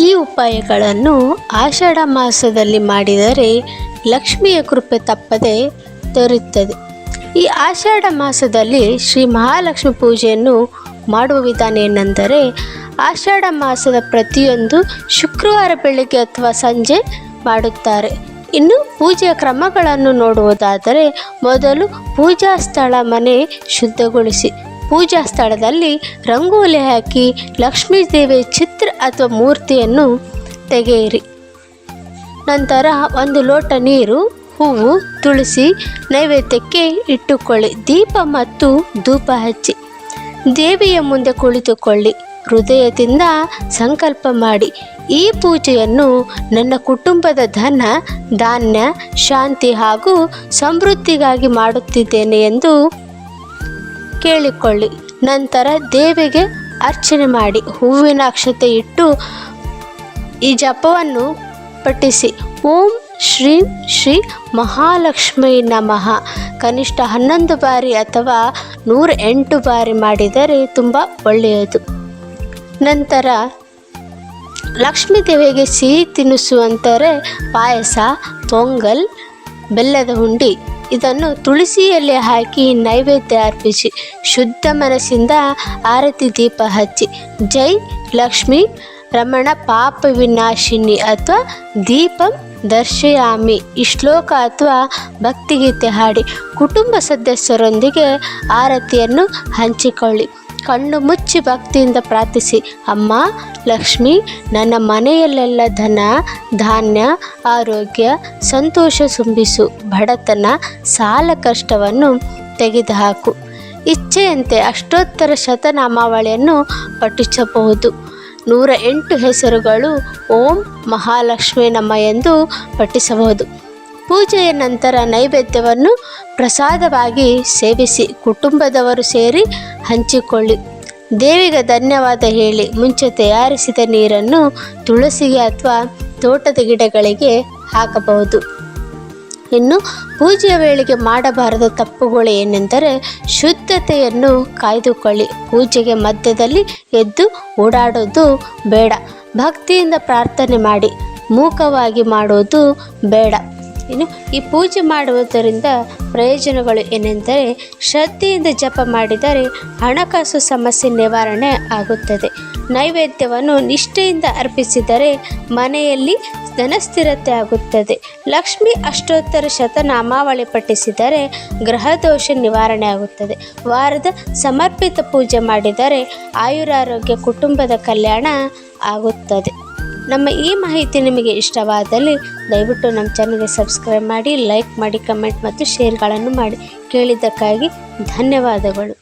ಈ ಉಪಾಯಗಳನ್ನು ಆಷಾಢ ಮಾಸದಲ್ಲಿ ಮಾಡಿದರೆ ಲಕ್ಷ್ಮಿಯ ಕೃಪೆ ತಪ್ಪದೆ ದೊರೆಯುತ್ತದೆ ಈ ಆಷಾಢ ಮಾಸದಲ್ಲಿ ಶ್ರೀ ಮಹಾಲಕ್ಷ್ಮಿ ಪೂಜೆಯನ್ನು ಮಾಡುವ ವಿಧಾನ ಏನೆಂದರೆ, ಆಷಾಢ ಮಾಸದ ಪ್ರತಿಯೊಂದು ಶುಕ್ರವಾರ ಬೆಳಗ್ಗೆ ಅಥವಾ ಸಂಜೆ ಮಾಡುತ್ತಾರೆ. ಇನ್ನು ಪೂಜೆಯ ಕ್ರಮಗಳನ್ನು ನೋಡುವುದಾದರೆ, ಮೊದಲು ಪೂಜಾ ಸ್ಥಳ ಮನೆ ಶುದ್ಧಗೊಳಿಸಿ. ಪೂಜಾ ಸ್ಥಳದಲ್ಲಿ ರಂಗೋಲಿ ಹಾಕಿ ಲಕ್ಷ್ಮೀ ದೇವಿಯ ಚಿತ್ರ ಅಥವಾ ಮೂರ್ತಿಯನ್ನು ತೆಗೆಯಿರಿ. ನಂತರ ಒಂದು ಲೋಟ ನೀರು, ಹೂವು ತುಳಸಿ ನೈವೇದ್ಯಕ್ಕೆ ಇಟ್ಟುಕೊಳ್ಳಿ. ದೀಪ ಮತ್ತು ಧೂಪ ಹಚ್ಚಿ. ದೇವಿಯ ಮುಂದೆ ಕುಳಿತುಕೊಳ್ಳಿ. ಹೃದಯದಿಂದ ಸಂಕಲ್ಪ ಮಾಡಿ. ಈ ಪೂಜೆಯನ್ನು ನನ್ನ ಕುಟುಂಬದ ಧನ, ಧಾನ್ಯ, ಶಾಂತಿ ಹಾಗೂ ಸಮೃದ್ಧಿಗಾಗಿ ಮಾಡುತ್ತಿದ್ದೇನೆ ಎಂದು ಕೇಳಿಕೊಳ್ಳಿ. ನಂತರ ದೇವಿಗೆ ಅರ್ಚನೆ ಮಾಡಿ ಹೂವಿನ ಅಕ್ಷತೆ ಇಟ್ಟು ಈ ಜಪವನ್ನು ಪಠಿಸಿ. ಓಂ ಶ್ರೀಂ ಶ್ರೀ ಮಹಾಲಕ್ಷ್ಮೀ ನಮಃ. ಕನಿಷ್ಠ ಹನ್ನೊಂದು ಬಾರಿ ಅಥವಾ ನೂರ ಎಂಟು ಬಾರಿ ಮಾಡಿದರೆ ತುಂಬ ಒಳ್ಳೆಯದು. ನಂತರ ಲಕ್ಷ್ಮೀ ದೇವಿಗೆ ಸಿಹಿ ತಿನ್ನಿಸುವಂತಾರೆ ಪಾಯಸ, ಪೊಂಗಲ್, ಬೆಲ್ಲದ ಹುಂಡಿ ಇದನ್ನು ತುಳಸಿಯಲ್ಲಿ ಹಾಕಿ ನೈವೇದ್ಯ ಅರ್ಪಿಸಿ ಶುದ್ಧ ಮನಸ್ಸಿಂದ ಆರತಿ ದೀಪ ಹಚ್ಚಿ ಜೈ ಲಕ್ಷ್ಮಿ ರಮಣ ಪಾಪ ವಿನಾಶಿನಿ ಅಥವಾ ದೀಪಂ ದರ್ಶಯಾಮಿ. ಈ ಶ್ಲೋಕ ಅಥವಾ ಭಕ್ತಿಗೀತೆ ಹಾಡಿ ಕುಟುಂಬ ಸದಸ್ಯರೊಂದಿಗೆ ಆರತಿಯನ್ನು ಹಂಚಿಕೊಳ್ಳಿ. ಕಣ್ಣು ಮುಚ್ಚಿ ಭಕ್ತಿಯಿಂದ ಪ್ರಾರ್ಥಿಸಿ. ಅಮ್ಮ, ಲಕ್ಷ್ಮಿ, ನನ್ನ ಮನೆಯಲ್ಲೆಲ್ಲ ಧನ, ಧಾನ್ಯ, ಆರೋಗ್ಯ, ಸಂತೋಷ ಸುಂಬಿಸು ಬಡತನ, ಸಾಲ ಕಷ್ಟವನ್ನು ತೆಗೆದುಹಾಕು. ಇಚ್ಛೆಯಂತೆ ಅಷ್ಟೋತ್ತರ ಶತನಾಮಾವಳಿಯನ್ನು ಪಠಿಸಬಹುದು. ನೂರ ಎಂಟು ಹೆಸರುಗಳು ಓಂ ಮಹಾಲಕ್ಷ್ಮಿ ನಮ್ಮ ಎಂದು ಪಠಿಸಬಹುದು. ಪೂಜೆಯ ನಂತರ ನೈವೇದ್ಯವನ್ನು ಪ್ರಸಾದವಾಗಿ ಸೇವಿಸಿ ಕುಟುಂಬದವರು ಸೇರಿ ಹಂಚಿಕೊಳ್ಳಿ. ದೇವಿಗೆ ಧನ್ಯವಾದ ಹೇಳಿ ಮುಂಚೆ ತಯಾರಿಸಿದ ನೀರನ್ನು ತುಳಸಿಗೆ ಅಥವಾ ತೋಟದ ಗಿಡಗಳಿಗೆ ಹಾಕಬಹುದು. ಇನ್ನು ಪೂಜೆಯ ವೇಳೆಗೆ ಮಾಡಬಾರದ ತಪ್ಪುಗಳು ಏನೆಂದರೆ ಶುದ್ಧತೆಯನ್ನು ಕಾಯ್ದುಕೊಳ್ಳಿ. ಪೂಜೆಗೆ ಮಧ್ಯದಲ್ಲಿ ಎದ್ದು ಓಡಾಡೋದು ಬೇಡ. ಭಕ್ತಿಯಿಂದ ಪ್ರಾರ್ಥನೆ ಮಾಡಿ. ಮೂಕವಾಗಿ ಮಾಡೋದು ಬೇಡ. ಇನ್ನು ಈ ಪೂಜೆ ಮಾಡುವುದರಿಂದ ಪ್ರಯೋಜನಗಳು ಏನೆಂದರೆ ಶ್ರದ್ಧೆಯಿಂದ ಜಪ ಮಾಡಿದರೆ ಹಣಕಾಸು ಸಮಸ್ಯೆ ನಿವಾರಣೆ ಆಗುತ್ತದೆ. ನೈವೇದ್ಯವನ್ನು ನಿಷ್ಠೆಯಿಂದ ಅರ್ಪಿಸಿದರೆ ಮನೆಯಲ್ಲಿ ಧನಸ್ಥಿರತೆ ಆಗುತ್ತದೆ. ಲಕ್ಷ್ಮಿ ಅಷ್ಟೋತ್ತರ ಶತನಾಮಾವಳಿ ಪಠಿಸಿದರೆ ಗ್ರಹದೋಷ ನಿವಾರಣೆ ಆಗುತ್ತದೆ. ವಾರದ ಸಮರ್ಪಿತ ಪೂಜೆ ಮಾಡಿದರೆ ಆಯುರಾರೋಗ್ಯ ಕುಟುಂಬದ ಕಲ್ಯಾಣ ಆಗುತ್ತದೆ. ನಮ್ಮ ಈ ಮಾಹಿತಿ ನಿಮಗೆ ಇಷ್ಟವಾದಲ್ಲಿ ದಯವಿಟ್ಟು ನಮ್ಮ ಚಾನಲ್ಗೆ ಸಬ್ಸ್ಕ್ರೈಬ್ ಮಾಡಿ ಲೈಕ್ ಮಾಡಿ ಕಮೆಂಟ್ ಮತ್ತು ಶೇರ್ಗಳನ್ನು ಮಾಡಿ. ಕೇಳಿದ್ದಕ್ಕಾಗಿ ಧನ್ಯವಾದಗಳು.